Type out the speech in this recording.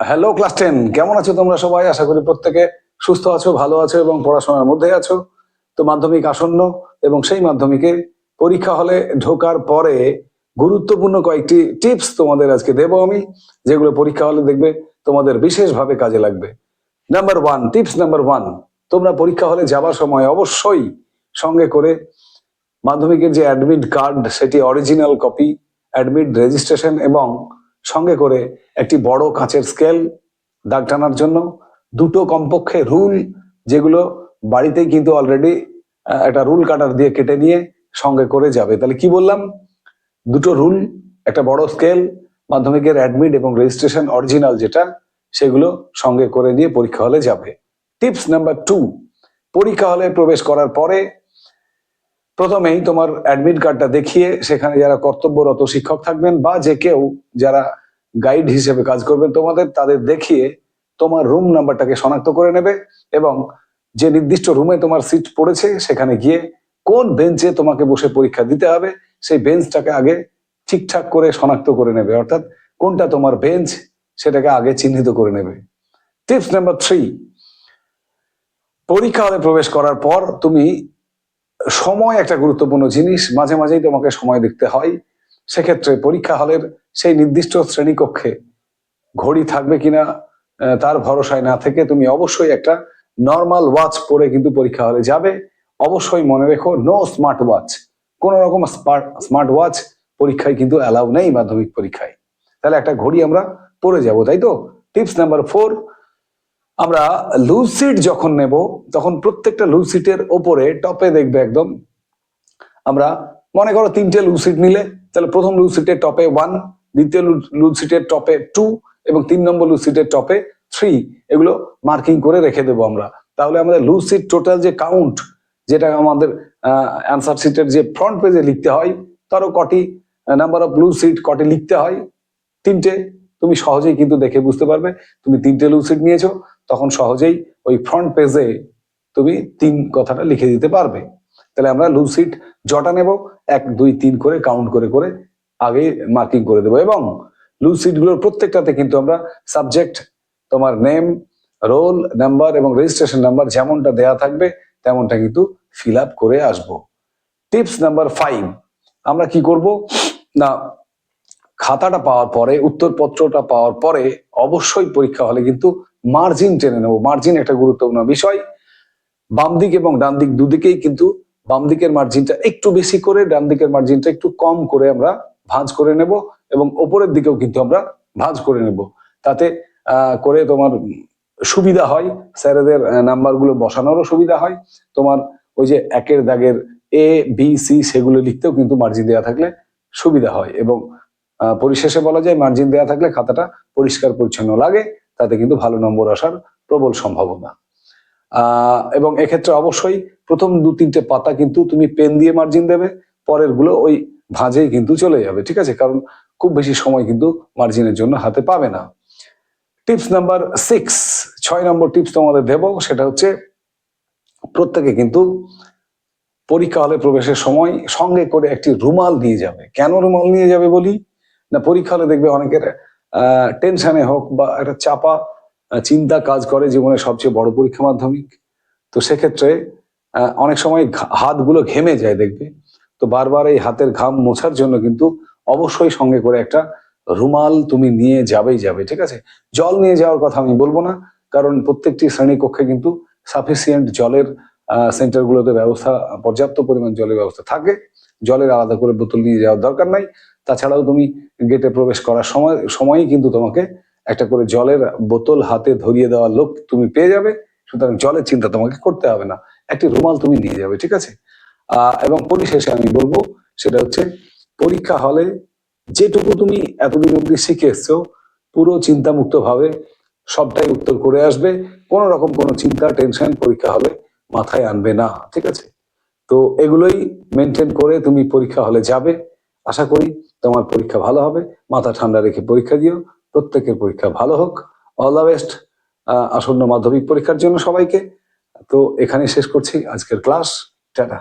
Hello class ten কেমন আছো তোমরা সবাই? আশা করি প্রত্যেকে সুস্থ আছো, ভালো আছো এবং পড়াশোনার মধ্যে আছো। তো মাধ্যমিক আসন্ন এবং সেই মাধ্যমিকে পরীক্ষা হলে ঢোকার পরে গুরুত্বপূর্ণ কয়েকটি টিপস তোমাদের আজকে দেবো আমি, যেগুলো পরীক্ষা হলে দেখবে তোমাদের বিশেষভাবে কাজে লাগবে। Number one tips number one তোমরা পরীক্ষা হলে যাবার সময় অবশ্যই সঙ্গে করে মাধ্যমিকের যে অ্যাডমিট কার্ড সেটি অরিজিনাল কপি অ্যাডমিট রেজিস্ট্রেশন এবং সঙ্গে করে একটি বড় কাঁচের স্কেল দাগ টানার জন্য দুটো কমপক্ষে রুল যেগুলো বাড়িতেই কিন্তু অলরেডি একটা রুল কাটার দিয়ে কেটে নিয়ে সঙ্গে করে যাবে। তাহলে কি বললাম? দুটো রুল একটা বড় স্কেল মাধ্যমিকের অ্যাডমিট এবং রেজিস্ট্রেশন অরিজিনাল যেটা, সেগুলো সঙ্গে করে নিয়ে পরীক্ষা হলে যাবে। টিপস নাম্বার টু পরীক্ষা হলে প্রবেশ করার পরে প্রথমেই তোমার অ্যাডমিট কার্ডটা দেখিয়ে সেখানে যারা কর্তব্যরত শিক্ষক থাকবেন বা যে কেউ যারা গাইড হিসেবে কাজ করবে তোমাদের, তাদের দেখিয়ে তোমার রুম নাম্বারটাকে শনাক্ত করে নেবে এবং যে নির্দিষ্ট রুমে তোমার সিট পড়েছে সেখানে গিয়ে কোন বেঞ্চে তোমাকে বসে পরীক্ষা দিতে হবে, সেই বেঞ্চটাকে আগে ঠিকঠাক করে শনাক্ত করে নেবে। অর্থাৎ কোনটা তোমার বেঞ্চ সেটাকে আগে চিহ্নিত করে নেবে। টিপস নাম্বার থ্রি, পরীক্ষা হলে প্রবেশ করার পর তুমি সময় একটা গুরুত্বপূর্ণ জিনিস, মাঝে মাঝেই তোমাকে সময় দেখতে হয়। সেক্ষেত্রে পরীক্ষা হলের সেই নির্দিষ্ট শ্রেণীকক্ষে ঘড়ি থাকবে কিনা তার ভরসায় না থেকে তুমি অবশ্যই একটা নর্মাল ওয়াচ পরে কিন্তু পরীক্ষা হলে যাবে। অবশ্যই মনে রেখো নো স্মার্ট ওয়াচ কোন রকম স্মার্ট ওয়াচ পরীক্ষায় কিন্তু অ্যালাউ নেই মাধ্যমিক পরীক্ষায়। তাহলে একটা ঘড়ি আমরা পরে যাব, তাই তো? টিপস নাম্বার ফোর আমরা লুজ সিট যখন নেব, তখন প্রত্যেকটা লুজ সিটের ওপরে টপে দেখবে একদম, আমরা মনে করো তিনটে লুজ সিট নিলে তাহলে প্রথম লুজ সিটের টপে ওয়ান দ্বিতীয় লুজ সিটের টপে টু এবং তিন নম্বর লুজ সিটের টপে থ্রি এগুলো মার্কিং করে রেখে দেবো আমরা। তাহলে আমাদের লুজ সিট টোটাল যে কাউন্ট যেটা আমাদের অ্যান্সার সিটের যে ফ্রন্ট পেজে লিখতে হয়, তারও কটি নাম্বার অফ লুজ সিট কটি লিখতে হয়? তিনটে। তুমি সহজেই কিন্তু দেখে বুঝতে পারবে। তুমি তিনটে লুজ সিট নিয়েছো, তখন সহজেই ওই ফ্রন্ট পেজে তুমি তিন কথাটা লিখে দিতে পারবে। তাহলে আমরা লুজ সিট জটা নেব। এক, দুই, তিন করে কাউন্ট করে করে আগে মার্কিং করে দেবো এবং লুজ সিটগুলোর প্রত্যেকটাতে কিন্তু আমরা সাবজেক্ট তোমার নেম রোল নাম্বার এবং রেজিস্ট্রেশন নাম্বার যেমনটা দেয়া থাকবে তেমনটা কিন্তু ফিল আপ করে আসব। টিপস নাম্বার ফাইভ আমরা কি করব? না, খাতাটা পাওয়ার পরে, উত্তরপত্রটা পাওয়ার পরে অবশ্যই পরীক্ষা হলে কিন্তু মার্জিন টেনে নেব। মার্জিন একটা গুরুত্বপূর্ণ বিষয়। বাম দিক এবং ডান দিক দুদিকেই কিন্তু বাম দিকের মার্জিনটা একটু বেশি করে ডান দিকের মার্জিনটা একটু কম করে আমরা ভাঁজ করে নেব এবং ওপরের দিকেও কিন্তু আমরা ভাঁজ করে নেব। তাতে করে তোমার সুবিধা হয়। স্যারেদের নাম্বারগুলো বসানোরও সুবিধা হয়। তোমার ওই যে একের দাগের এ বি সি সেগুলো লিখতেও কিন্তু মার্জিন দেওয়া থাকলে সুবিধা হয় এবং পরিশেষে বলা যায় মার্জিন দেওয়া থাকলে খাতাটা পরিষ্কার পরিচ্ছন্ন লাগে। তাতে কিন্তু ভালো নম্বর আসার প্রবল সম্ভাবনা। এবং এক্ষেত্রে অবশ্যই প্রথম দু তিনটে পাতা কিন্তু তুমি পেন দিয়ে মার্জিন দেবে পরেরগুলো ওই ভাঁজেই কিন্তু চলে যাবে, ঠিক আছে? কারণ খুব বেশি সময় কিন্তু মার্জিনের জন্য হাতে পাবে না। টিপস নাম্বার সিক্স ছয় নম্বর টিপস তোমাদের দেব, সেটা হচ্ছে প্রত্যেকে কিন্তু পরীক্ষা হলে প্রবেশের সময় সঙ্গে করে একটি রুমাল নিয়ে যাবে। কেন রুমাল নিয়ে যাবে বলি? না পরীক্ষা হলে দেখবে অনেকের টেনশনে হোক বা একটা চাপা চিন্তা কাজ করে জীবনের সবচেয়ে বড় পরীক্ষা মাধ্যমিক। তো সেক্ষেত্রে অনেক সময় হাতগুলো ঘেমে যায় দেখবে। তো বারবার এই হাতের ঘাম মোছার জন্য কিন্তু অবশ্যই সঙ্গে করে একটা রুমাল তুমি নিয়ে যাবেই যাবে, ঠিক আছে? জল নিয়ে যাওয়ার কথা আমি বলব না, কারণ প্রত্যেকটি শ্রেণীকক্ষে কিন্তু সাফিসিয়েন্ট জলের সেন্টারগুলোতে ব্যবস্থা, পর্যাপ্ত পরিমাণ জলের ব্যবস্থা থাকে। জলের আলাদা করে বোতল নিয়ে যাওয়ার দরকার নাই। তাছাড়াও তুমি গেটে প্রবেশ করার সময়, সময়ই কিন্তু তোমাকে একটা করে জলের বোতল হাতে ধরিয়ে দেওয়া লোক তুমি পেয়ে যাবে, সুতরাং জলের চিন্তা তোমাকে করতে হবে না। একটি রুমাল তুমি নিয়ে যাবে, ঠিক আছে? এবং পরিশেষে আমি বলব, সেটা হচ্ছে পরীক্ষা হলে যেটুকু তুমি এতদিন অব্দি শিখে এসছো, পুরো চিন্তামুক্ত ভাবে সবটাই উত্তর করে আসবে। কোনো রকম কোনো চিন্তা, টেনশন পরীক্ষা হলে মাথায় আনবে না, ঠিক আছে? তো এগুলোই মেনটেন করে তুমি পরীক্ষা হলে যাবে। আশা করি তোমার পরীক্ষা ভালো হবে। মাথা ঠান্ডা রেখে পরীক্ষা দিও। প্রত্যেকের পরীক্ষা ভালো হোক। অল দ্য বেস্ট আসন্ন মাধ্যমিক পরীক্ষার জন্য সবাইকে। তো এখানে শেষ করছি। আজকের ক্লাস, টাটা।